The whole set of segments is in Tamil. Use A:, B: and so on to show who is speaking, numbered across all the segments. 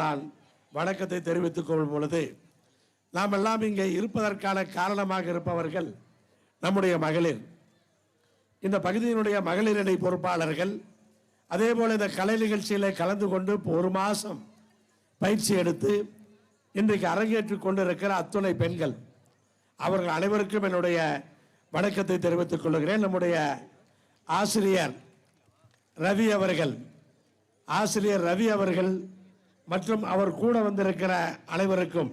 A: நான் வணக்கத்தை தெரிவித்துக் கொள்ளும் பொழுது நாம் எல்லாம் இங்கே இருப்பதற்கான காரணமாக இருப்பவர்கள் நம்முடைய மகளிர். இந்த பகுதியினுடைய மகளிரணி பொறுப்பாளர்கள் அதே போல் இந்த கலை நிகழ்ச்சியில் கலந்து கொண்டு ஒரு மாதம் பயிற்சி எடுத்து இன்றைக்கு அரங்கேற்றிக் கொண்டிருக்கிற அத்துணை பெண்கள் அவர்கள் அனைவருக்கும் என்னுடைய வணக்கத்தை தெரிவித்துக் கொள்கிறேன். நம்முடைய ஆசிரியர் ரவி அவர்கள் ஆசிரியர் ரவி அவர்கள் மற்றும் அவர் கூட வந்திருக்கிற அனைவருக்கும்.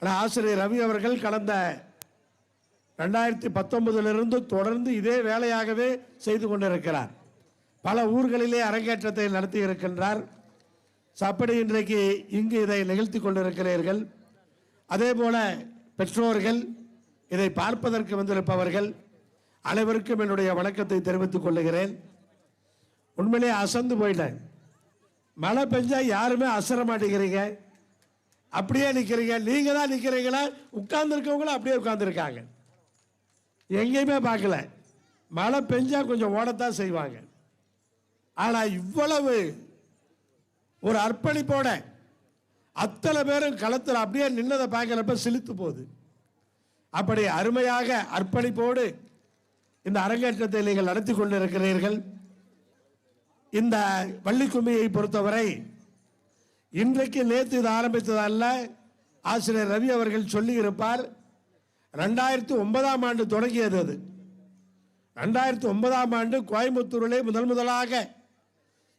A: ஆசிரியர் ரவி அவர்கள் கடந்த ரெண்டாயிரத்தி பத்தொன்பதிலிருந்து தொடர்ந்து இதே வேலையாகவே செய்து கொண்டிருக்கிறார். பல ஊர்களிலே அரங்கேற்றத்தை நடத்தி இருக்கின்றார். So, அப்படி இன்றைக்கு இங்கு இதை நிகழ்த்தி கொண்டிருக்கிறீர்கள். அதே போல பெற்றோர்கள் இதை பார்ப்பதற்கு வந்திருப்பவர்கள் அனைவருக்கும் என்னுடைய வணக்கத்தை தெரிவித்துக் கொள்ளுகிறேன் உண்மையிலே அசந்து போயிட்டேன். மழை பெஞ்சா யாருமே அசர மாட்டேங்கிறீங்க. அப்படியே நிற்கிறீங்க நீங்க தான் நிற்கிறீங்களா உட்கார்ந்துருக்கவங்களும் அப்படியே உட்கார்ந்துருக்காங்க. எங்கேயுமே பார்க்கல. மழை பெஞ்சா கொஞ்சம் ஓடத்தான் செய்வாங்க. ஆனால் இவ்வளவு ஒரு அர்ப்பணிப்போட அத்தனை பேரும் களத்தில் அப்படியே நின்னதை பார்க்கிறப்ப சிலித்து போகுது. அப்படி அருமையாக அர்ப்பணிப்போடு இந்த அரங்கேற்றத்தை நீங்கள் நடத்தி கொண்டிருக்கிறீர்கள். இந்த வள்ளிக்கும்மியை பொறுத்தவரை இன்றைக்கு நேற்று இது ஆரம்பித்தது அல்ல ஆசிரியர் ரவி அவர்கள் சொல்லியிருப்பார் ரெண்டாயிரத்தி ஒன்பதாம் ஆண்டு தொடங்கியது அது. ரெண்டாயிரத்தி ஒன்பதாம் ஆண்டு கோயம்புத்தூரிலே முதல் முதலாக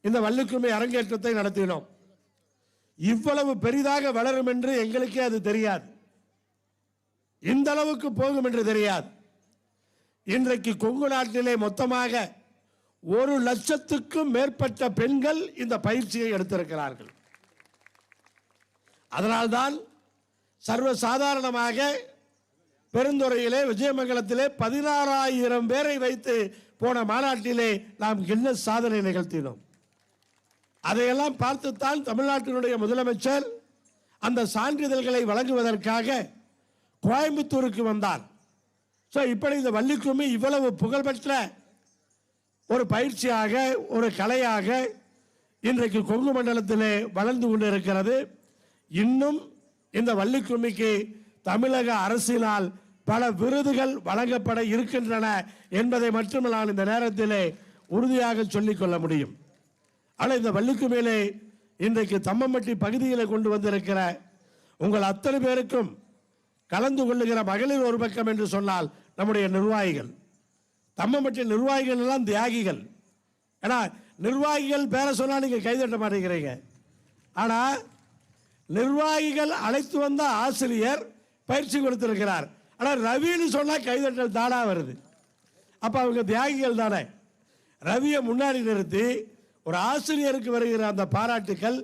A: இந்த வள்ளிக்குமை அரங்கேற்றத்தை நடத்தினோம். இவ்வளவு பெரிதாக வளரும் என்று எங்களுக்கே அது தெரியாது. இந்த அளவுக்கு போகும் என்று தெரியாது. இன்றைக்கு கொங்கு நாட்டிலே மொத்தமாக ஒரு லட்சத்துக்கும் மேற்பட்ட பெண்கள் இந்த பயிற்சியை எடுத்திருக்கிறார்கள். அதனால்தான் சர்வ சாதாரணமாக பெருந்துறையிலே விஜயமங்கலத்திலே பதினாறாயிரம் பேரை வைத்து போன மாநாட்டிலே நாம் கின்னஸ் சாதனை நிகழ்த்தினோம். அதையெல்லாம் பார்த்துத்தான் தமிழ்நாட்டினுடைய முதலமைச்சர் அந்த சான்றிதழ்களை வழங்குவதற்காக கோயம்புத்தூருக்கு வந்தார். ஸோ இப்படி இந்த வள்ளிக்கும்மி இவ்வளவு புகழ்பெற்ற ஒரு பயிற்சியாக ஒரு கலையாக இன்றைக்கு கொங்கு மண்டலத்தில் வளர்ந்து கொண்டிருக்கிறது. இன்னும் இந்த வள்ளிக்கும்மிக்கு தமிழக அரசினால் பல விருதுகள் வழங்கப்பட இருக்கின்றன என்பதை மட்டும் நான் இந்த நேரத்திலே உறுதியாக சொல்லிக்கொள்ள முடியும். ஆனால் இந்த வள்ளிக்கும்மியிலே இன்றைக்கு தம்மம்பட்டி பகுதியில் கொண்டு வந்திருக்கிற உங்கள் அத்தனை பேருக்கும் கலந்து கொள்ளுகிற மகளிர் ஒரு பக்கம் என்று சொன்னால் நம்முடைய நிர்வாகிகள். தம்மம்பட்டி நிர்வாகிகள் எல்லாம் தியாகிகள். ஏன்னா நிர்வாகிகள் பேரை சொன்னால் நீங்கள் கைதட்ட மாட்டேங்கிறீங்க. ஆனால் நிர்வாகிகள் அழைத்து வந்த ஆசிரியர் பயிற்சி கொடுத்திருக்கிறார். ஆனால் ரவின்னு சொன்னால் கைதட்டல் தானா வருது. அப்போ அவங்க தியாகிகள் தானே. ரவியை முன்னாடி நிறுத்தி ஒரு ஆசிரியருக்கு வருகிற அந்த பாராட்டுக்கள்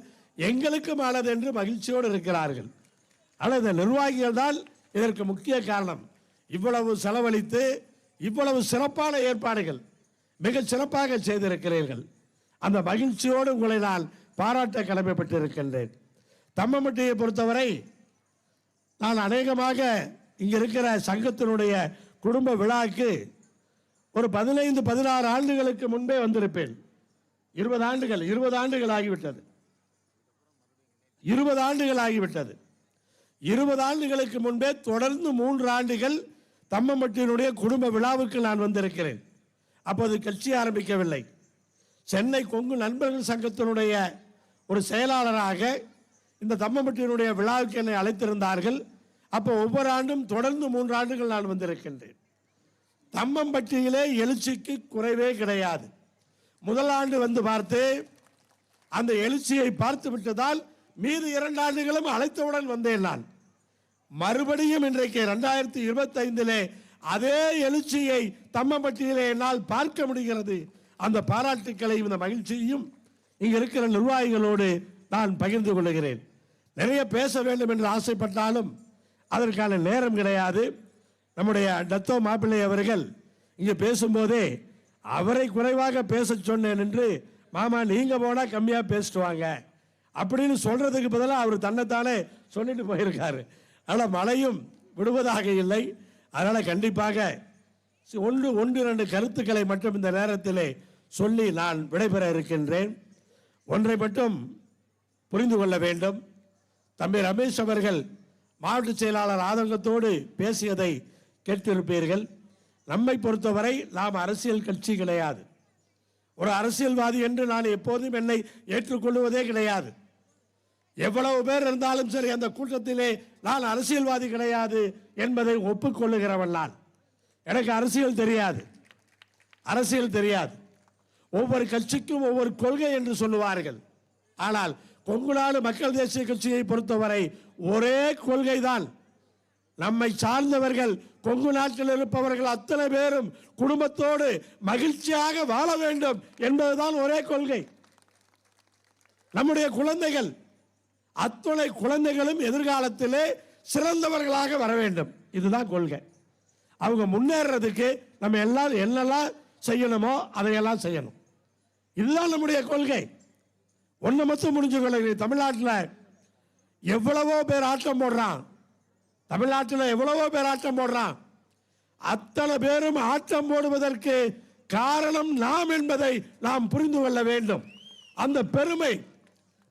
A: எங்களுக்கும் ஆனது என்று மகிழ்ச்சியோடு இருக்கிறார்கள். ஆனால் இந்த நிர்வாகிகள் தான் இதற்கு முக்கிய காரணம். இவ்வளவு செலவழித்து இவ்வளவு சிறப்பான ஏற்பாடுகள் மிக சிறப்பாக செய்திருக்கிறீர்கள். அந்த மகிழ்ச்சியோடு உங்களை நான் பாராட்ட கடமைப்பட்டிருக்கின்றேன். தம்மம்பட்டியை பொறுத்தவரை நான் அநேகமாக இங்கே இருக்கிற சங்கத்தினுடைய குடும்ப விழாக்கு ஒரு பதினைந்து பதினாறு ஆண்டுகளுக்கு முன்பே வந்திருப்பேன். இருபது ஆண்டுகள் இருபது ஆண்டுகள் ஆகிவிட்டது. இருபது ஆண்டுகள் ஆகிவிட்டது. இருபது ஆண்டுகளுக்கு முன்பே தொடர்ந்து மூன்று ஆண்டுகள் தம்மம்பட்டியினுடைய குடும்ப விழாவுக்கு நான் வந்திருக்கிறேன். அப்போது கட்சி ஆரம்பிக்கவில்லை. சென்னை கொங்கு நண்பர்கள் சங்கத்தினுடைய ஒரு செயலாளராக இந்த தம்மம்பட்டியினுடைய விழாவுக்கு என்னை அழைத்திருந்தார்கள். அப்போ ஒவ்வொரு ஆண்டும் தொடர்ந்து மூன்று ஆண்டுகள் நான் வந்திருக்கின்றேன். தம்மம்பட்டியிலே எழுச்சிக்கு குறைவே கிடையாது. முதல் ஆண்டு வந்து பார்த்து அந்த எழுச்சியை பார்த்து விட்டதால் மீது இரண்டு ஆண்டுகளும் அழைத்தவுடன் வந்தேன் நான். மறுபடியும் இன்றைக்கு ரெண்டாயிரத்தி இருபத்தி ஐந்திலே அதே எழுச்சியை தம்மம்பட்டியிலே என்னால் பார்க்க முடிகிறது. அந்த பாராட்டுக்களை இந்த மகிழ்ச்சியையும் இங்கே இருக்கிற நிர்வாகிகளோடு நான் பகிர்ந்து கொள்கிறேன். நிறைய பேச வேண்டும் என்று ஆசைப்பட்டாலும் அதற்கான நேரம் கிடையாது. நம்முடைய டத்தோ மாப்பிள்ளை அவர்கள் இங்கே பேசும்போதே அவரை குறைவாக பேச சொன்னேன் என்று மாமா நீங்கள் போனால் கம்மியாக பேசிட்டு வாங்க. அப்படின்னு சொல்கிறதுக்கு பதிலாக அவர் தன்னைத்தானே சொல்லிட்டு போயிருக்காரு. ஆனால் மழையும் விடுவதாக இல்லை. அதனால் கண்டிப்பாக ஒன்று ஒன்று இரண்டு கருத்துக்களை மட்டும் இந்த நேரத்திலே சொல்லி நான் விடைபெற இருக்கின்றேன். ஒன்றை மட்டும் புரிந்து கொள்ள வேண்டும். தம்பி ரமேஷ் அவர்கள் மாவட்ட செயலாளர் ஆதங்கத்தோடு பேசியதை கேட்டிருப்பீர்கள். நம்மை பொறுத்தவரை நாம் அரசியல் கட்சி கிடையாது. ஒரு அரசியல்வாதி என்று நான் எப்போதும் என்னை ஏற்றுக்கொள்வதே கிடையாது. எவ்வளவு பேர் இருந்தாலும் சரி அந்த கூட்டத்திலே நான் அரசியல்வாதி கிடையாது என்பதை ஒப்புக்கொள்ளுகிறவன் நான் எனக்கு அரசியல் தெரியாது. அரசியல் தெரியாது. ஒவ்வொரு கட்சிக்கும் ஒவ்வொரு கொள்கை என்று சொல்லுவார்கள். ஆனால் கொங்குநாடு மக்கள் தேசிய கட்சியை பொறுத்தவரை ஒரே கொள்கை தான் நம்மை சார்ந்தவர்கள் கொங்கு நாட்டில் இருப்பவர்கள் அத்தனை பேரும் குடும்பத்தோடு மகிழ்ச்சியாக வாழ வேண்டும் என்பதுதான் ஒரே கொள்கை. நம்முடைய குழந்தைகள் அத்துணை குழந்தைகளும் எதிர்காலத்திலே சிறந்தவர்களாக வர வேண்டும். இதுதான் கொள்கை. அவங்க முன்னேறதுக்கு நம்ம எல்லாம் என்னெல்லாம் செய்யணுமோ அதையெல்லாம் செய்யணும். இதுதான் நம்முடைய கொள்கை. ஒன்று மட்டும் முடிஞ்சு கொள்கிறேன் தமிழ்நாட்டில் எவ்வளவோ பேர் ஆட்டம் போடுறான். தமிழ்நாட்டில் எவ்வளவோ பேர் ஆட்டம் போடுறான். அத்தனை பேரும் ஆட்டம் போடுவதற்கு காரணம் நாம் என்பதை நாம் புரிந்து கொள்ள வேண்டும். அந்த பெருமை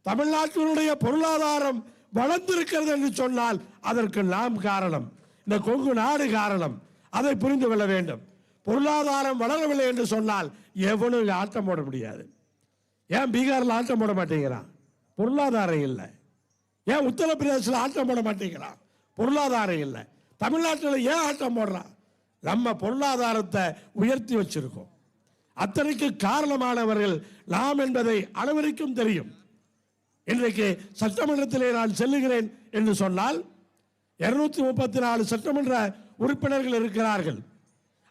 A: தமிழ்நாட்டினுடைய பொருளாதாரம் வளர்ந்திருக்கிறது என்று சொன்னால் அதற்கு நாம் காரணம். இந்த கொங்கு நாடு காரணம். அதை புரிந்து கொள்ள வேண்டும். பொருளாதாரம் வளரவில்லை என்று சொன்னால் எவனும் ஆட்டம் போட முடியாது. ஏன் பீகாரில் ஆட்டம் போட மாட்டேங்கிறான்? பொருளாதாரம் இல்லை. ஏன் உத்தரப்பிரதேசத்தில் ஆட்டம் போட மாட்டேங்கிறான்? பொருளாதாரம் இல்லை. தமிழ்நாட்டில் ஏன் ஆட்டம் போடுறான்? நம்ம பொருளாதாரத்தை உயர்த்தி வச்சிருக்கோம். அத்தனைக்கு காரணமானவர்கள் நாம் என்பதை அனைவருக்கும் தெரியும். இன்றைக்கு சட்டமன்றத்திலே நான் செல்லுகிறேன் என்று சொன்னால் இருநூத்தி முப்பத்தி நாலு சட்டமன்ற உறுப்பினர்கள் இருக்கிறார்கள்.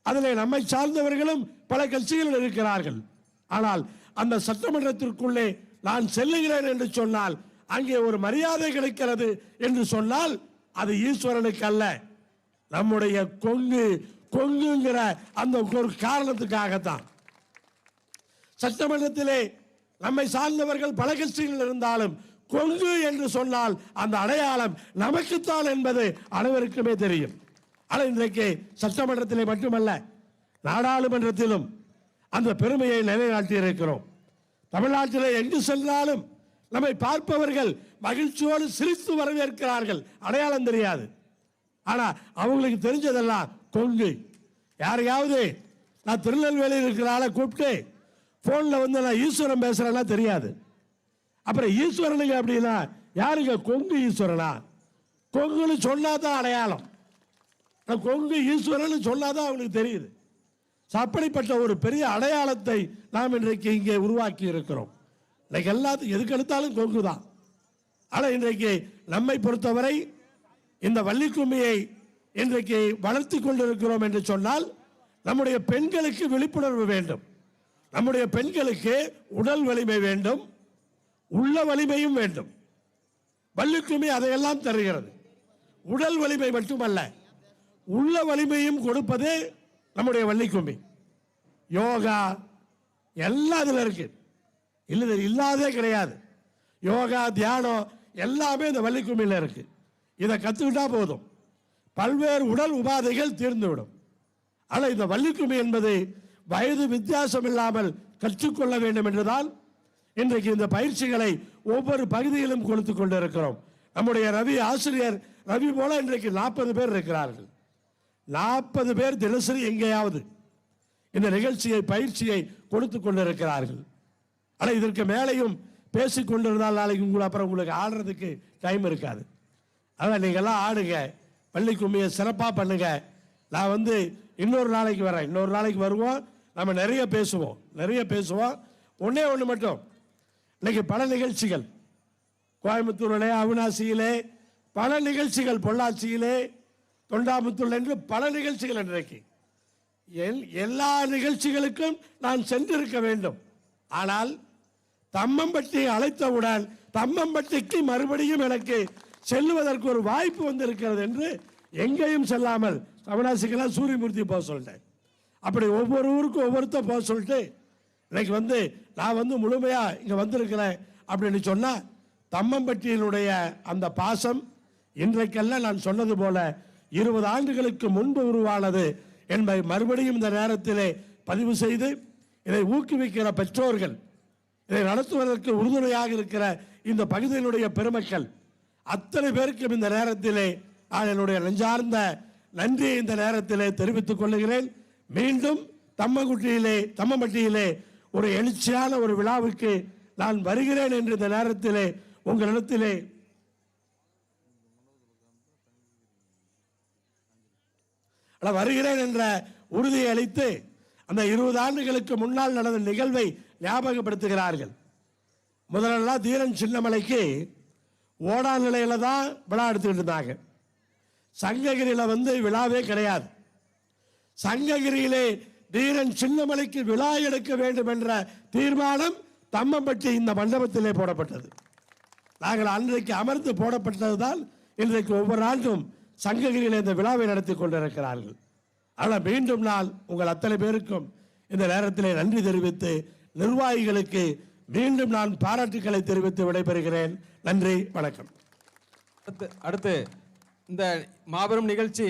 A: அதில் நம்மை சார்ந்தவர்களும் பல கட்சிகள் இருக்கிறார்கள். ஆனால் அந்த சட்டமன்றத்திற்குள்ளே நான் செல்லுகிறேன் என்று சொன்னால் அங்கே ஒரு மரியாதை கிடைக்கிறது என்று சொன்னால் அது ஈஸ்வரனுக்கு அல்ல. நம்முடைய கொங்கு கொங்குங்கிற அந்த ஒரு காரணத்துக்காகத்தான். சட்டமன்றத்திலே நம்மை சார்ந்தவர்கள் பல இருந்தாலும் கொங்கு என்று சொன்னால் அந்த அடையாளம் நமக்குத்தான் என்பது அனைவருக்குமே தெரியும். ஆனால் இன்றைக்கு சட்டமன்றத்திலே மட்டுமல்ல நாடாளுமன்றத்திலும் அந்த பெருமையை நிலைநாட்டி இருக்கிறோம் தமிழ்நாட்டிலே எங்கு சென்றாலும் நம்மை பார்ப்பவர்கள் மகிழ்ச்சியோடு சிரித்து வரவேற்கிறார்கள். அடையாளம் தெரியாது. ஆனால் அவங்களுக்கு தெரிஞ்சதெல்லாம் கொங்கு யாரையாவது நான் திருநெல்வேலியில் இருக்கிற ஆளை கூப்பிட்டு ஃபோனில் வந்து நான் ஈஸ்வரன் பேசுகிறேன்னா தெரியாது. அப்புறம் ஈஸ்வரனுங்க அப்படின்னா யாருங்க? கொங்கு ஈஸ்வரனா? கொங்குன்னு சொன்னால் தான் அடையாளம் கொங்கு ஈஸ்வரன் சொன்னாதான் அவங்களுக்கு தெரியுது. அப்படிப்பட்ட ஒரு பெரிய அடையாளத்தை நாம் இன்றைக்கு இங்கே உருவாக்கி இருக்கிறோம். இன்றைக்கு எல்லாத்துக்கும் எதுக்கு எடுத்தாலும் கொங்கு தான் ஆனால் இன்றைக்கு நம்மை பொறுத்தவரை இந்த வள்ளிக்கும்மியை இன்றைக்கு வளர்த்தி கொண்டிருக்கிறோம் என்று சொன்னால் நம்முடைய பெண்களுக்கு விழிப்புணர்வு வேண்டும். நம்முடைய பெண்களுக்கு உடல் வலிமை வேண்டும் உள்ள வலிமையும் வேண்டும். வள்ளிக்கும்மி அதையெல்லாம் தருகிறது. உடல் வலிமை மட்டுமல்ல உள்ள வலிமையும் கொடுப்பது நம்முடைய வள்ளிக்கும்மி. யோகா எல்லாம் இதில் இருக்கு. இல்லை இல்லாதே கிடையாது. யோகா தியானம் எல்லாமே இந்த வள்ளிக்கும்மியில் இருக்கு. இதை கற்றுக்கிட்டா போதும். பல்வேறு உடல் உபாதைகள் தீர்ந்துவிடும். ஆனால் இந்த வள்ளிக்கும்மி என்பது வயது வித்தியாசம் இல்லாமல் கற்றுக்கொள்ள வேண்டும் என்றுதான் இன்றைக்கு இந்த பயிற்சிகளை ஒவ்வொரு பகுதியிலும் கொடுத்து கொண்டிருக்கிறோம். நம்முடைய ரவி ஆசிரியர் ரவி போல இன்றைக்கு நாற்பது பேர் இருக்கிறார்கள். நாற்பது பேர் தினசரி எங்கேயாவது இந்த நிகழ்ச்சியை பயிற்சியை கொடுத்து கொண்டிருக்கிறார்கள். ஆனால் இதற்கு மேலேயும் பேசி கொண்டிருந்தால் நாளைக்கு உங்களுக்கு அப்புறம் உங்களுக்கு ஆடுறதுக்கு டைம் இருக்காது. அதான் நீங்கள்லாம் ஆடுங்க. பள்ளி கும்மியை சிறப்பாக பண்ணுங்க. நான் வந்து இன்னொரு நாளைக்கு வரேன். இன்னொரு நாளைக்கு வருவோம். நம்ம நிறைய பேசுவோம். நிறைய பேசுவோம். ஒன்றே ஒன்று மட்டும். இன்னைக்கு பல நிகழ்ச்சிகள். கோயம்புத்தூரிலே அவினாசியிலே பல நிகழ்ச்சிகள். பொள்ளாச்சியிலே தொண்டாமுத்தூர் என்று பல நிகழ்ச்சிகள் இன்றைக்கு. எல்லா நிகழ்ச்சிகளுக்கும் நான் சென்றிருக்க வேண்டும். ஆனால் தம்மம்பட்டி அழைத்தவுடன் தம்மம்பட்டிக்கு மறுபடியும் எனக்கு செல்லுவதற்கு ஒரு வாய்ப்பு வந்திருக்கிறது என்று எங்கேயும் செல்லாமல் அவினாசிக்கெல்லாம் சூரியமூர்த்தி போக சொல்லிட்டேன். அப்படி ஒவ்வொரு ஊருக்கும் ஒவ்வொருத்த போக சொல்லிட்டு இன்னைக்கு வந்து நான் வந்து முழுமையாக இங்கே வந்திருக்கிறேன் அப்படின்னு சொன்னால் தம்மம்பட்டியினுடைய அந்த பாசம் இன்றைக்கெல்லாம் நான் சொன்னது போல இருபது ஆண்டுகளுக்கு முன்பு உருவானது என்பதை மறுபடியும் இந்த நேரத்திலே பதிவு செய்து இதை ஊக்குவிக்கிற பெற்றோர்கள் இதை நடத்துவதற்கு உறுதுணையாக இருக்கிற இந்த பகுதியினுடைய பெருமக்கள் அத்தனை பேருக்கும் இந்த நேரத்திலே நான் என்னுடைய நெஞ்சார்ந்த நன்றியை இந்த நேரத்திலே தெரிவித்துக் கொள்ளுகிறேன் மீண்டும் தம்மகுட்டியிலே தம்மம்பட்டியிலே ஒரு எழுச்சியான ஒரு விழாவுக்கு நான் வருகிறேன் என்று இந்த நேரத்திலே உங்களிடத்திலே ஆனால் வருகிறேன் என்ற உறுதியை அளித்து அந்த இருபது ஆண்டுகளுக்கு முன்னால் நடந்த நிகழ்வை ஞாபகப்படுத்துகிறார்கள். முதலெல்லாம் தீரன் சின்னமலைக்கு ஓடா நிலையில தான் விழா எடுத்துக்கிட்டு இருந்தாங்க. சங்ககிரியில் வந்து விழாவே கிடையாது. சங்ககிரியிலே தீரன் சின்னமலைக்கு விழா எடுக்க வேண்டும் என்ற தீர்மானம் தம்மம்பட்டி இந்த மண்டபத்திலே போடப்பட்டது. நாங்கள் அன்றைக்கு அமர்ந்து போடப்பட்டதுதான் இன்றைக்கு ஒவ்வொரு ஆண்டும் சங்ககிரியில் இந்த விழாவை நடத்தி கொண்டிருக்கிறார்கள். ஆனால் மீண்டும் நான் உங்கள் அத்தனை பேருக்கும் இந்த நேரத்திலே நன்றி தெரிவித்து நிர்வாகிகளுக்கு மீண்டும் நான் பாராட்டுக்களை தெரிவித்து விடைபெறுகிறேன். நன்றி வணக்கம்.
B: அடுத்து அடுத்து இந்த மாபெரும் நிகழ்ச்சி